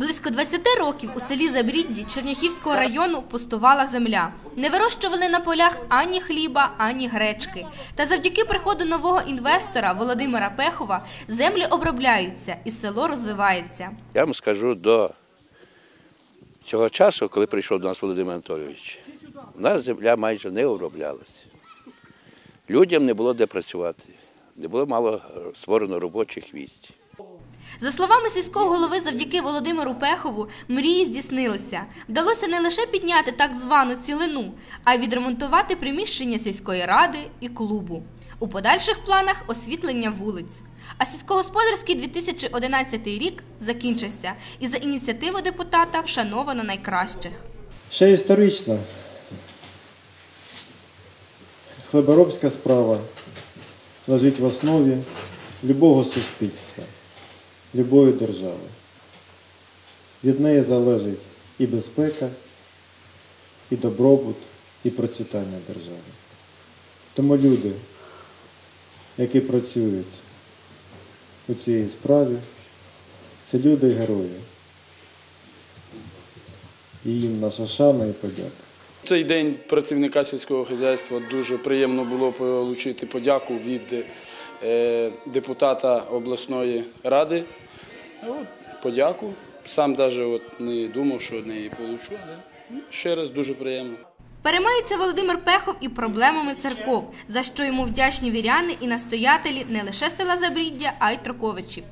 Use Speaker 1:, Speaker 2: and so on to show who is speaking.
Speaker 1: Близько 20 років у селі Забрідді Черняхівського району пустувала земля. Не вирощували на полях ані хліба, ані гречки. Та завдяки приходу нового інвестора Володимира Пехова землі обробляються і село розвивається.
Speaker 2: Я вам скажу до цього часу, коли прийшов до нас Володимир Анатолійович, у нас земля майже не оброблялася. Людям не було де працювати, не було мало створено робочих місць.
Speaker 1: За словами сільського голови, завдяки Володимиру Пехову мрії здійснилися. Вдалося не лише підняти так звану цілину, а й відремонтувати приміщення сільської ради і клубу. У подальших планах освітлення вулиць. А сільськогосподарський 2011 рік закінчився, і за ініціативу депутата вшановано найкращих.
Speaker 3: Ще історична хлеборобська справа лежить в основі любого суспільства, любої держави. Від неї залежить і безпека, і добробут, і процвітання держави. Тому люди, які працюють у цій справі, це люди-герої. І їм наша шана і подяка.
Speaker 4: Цей день працівника сільського хазяйства дуже приємно було отримати подяку від е, депутата обласної ради. От, подяку. Сам навіть не думав, що неї получу, ну, ще раз дуже приємно.
Speaker 1: Переймається Володимир Пехов і проблемами церков, за що йому вдячні віряни і настоятелі не лише села Забріддя, а й Троковичів.